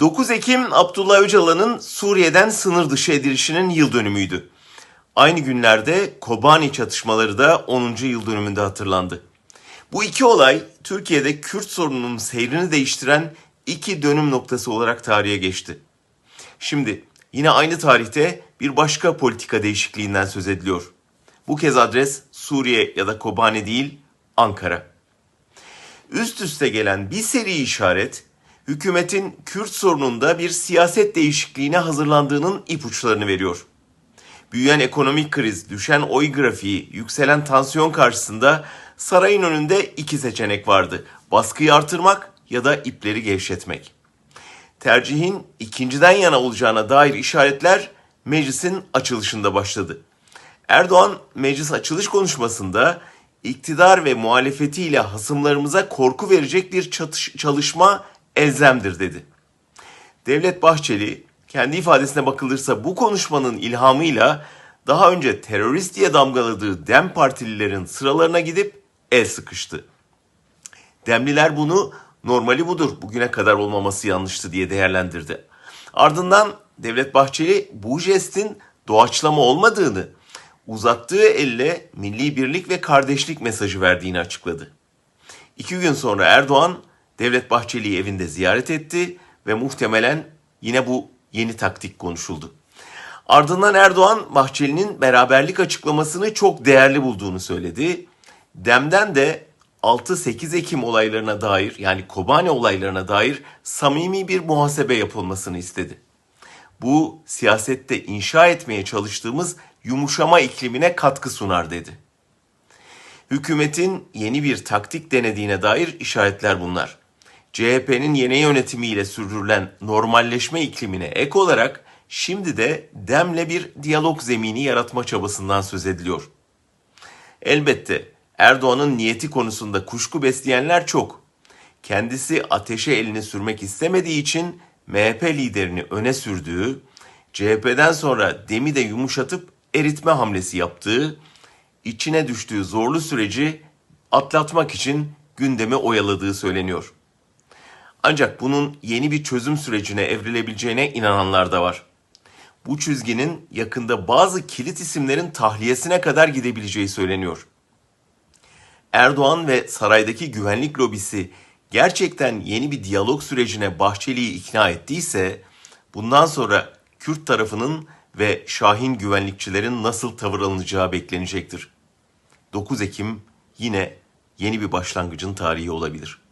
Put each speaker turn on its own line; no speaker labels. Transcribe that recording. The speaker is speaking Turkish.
9 Ekim Abdullah Öcalan'ın Suriye'den sınır dışı edilişinin yıl dönümüydü. Aynı günlerde Kobani çatışmaları da 10. yıl dönümünde hatırlandı. Bu iki olay Türkiye'de Kürt sorununun seyrini değiştiren iki dönüm noktası olarak tarihe geçti. Şimdi yine aynı tarihte bir başka politika değişikliğinden söz ediliyor. Bu kez adres Suriye ya da Kobani değil, Ankara. Üst üste gelen bir seri işaret, hükümetin Kürt sorununda bir siyaset değişikliğine hazırlandığının ipuçlarını veriyor. Büyüyen ekonomik kriz, düşen oy grafiği, yükselen tansiyon karşısında sarayın önünde iki seçenek vardı. Baskıyı artırmak ya da ipleri gevşetmek. Tercihin ikinciden yana olacağına dair işaretler meclisin açılışında başladı. Erdoğan meclis açılış konuşmasında iktidar ve muhalefetiyle hasımlarımıza korku verecek bir çatış- çalışma elzemdir dedi. Devlet Bahçeli kendi ifadesine bakılırsa bu konuşmanın ilhamıyla daha önce terörist diye damgaladığı Dem Partililerin sıralarına gidip el sıkıştı. Demliler bunu normali budur, bugüne kadar olmaması yanlıştı diye değerlendirdi. Ardından Devlet Bahçeli bu jestin doğaçlama olmadığını, uzattığı elle milli birlik ve kardeşlik mesajı verdiğini açıkladı. İki gün sonra Erdoğan Devlet Bahçeli'yi evinde ziyaret etti ve muhtemelen yine bu yeni taktik konuşuldu. Ardından Erdoğan Bahçeli'nin beraberlik açıklamasını çok değerli bulduğunu söyledi. Dem'den de 6-8 Ekim olaylarına dair yani Kobane olaylarına dair samimi bir muhasebe yapılmasını istedi. Bu siyasette inşa etmeye çalıştığımız yumuşama iklimine katkı sunar dedi. Hükümetin yeni bir taktik denediğine dair işaretler bunlar. CHP'nin yeni yönetimiyle sürdürülen normalleşme iklimine ek olarak şimdi de demle bir diyalog zemini yaratma çabasından söz ediliyor. Elbette Erdoğan'ın niyeti konusunda kuşku besleyenler çok. Kendisi ateşe elini sürmek istemediği için MHP liderini öne sürdüğü, CHP'den sonra demi de yumuşatıp eritme hamlesi yaptığı, içine düştüğü zorlu süreci atlatmak için gündemi oyaladığı söyleniyor. Ancak bunun yeni bir çözüm sürecine evrilebileceğine inananlar da var. Bu çizginin yakında bazı kilit isimlerin tahliyesine kadar gidebileceği söyleniyor. Erdoğan ve saraydaki güvenlik lobisi gerçekten yeni bir diyalog sürecine Bahçeli'yi ikna ettiyse bundan sonra Kürt tarafının ve Şahin güvenlikçilerin nasıl tavır alınacağı beklenecektir. 9 Ekim yine yeni bir başlangıcın tarihi olabilir.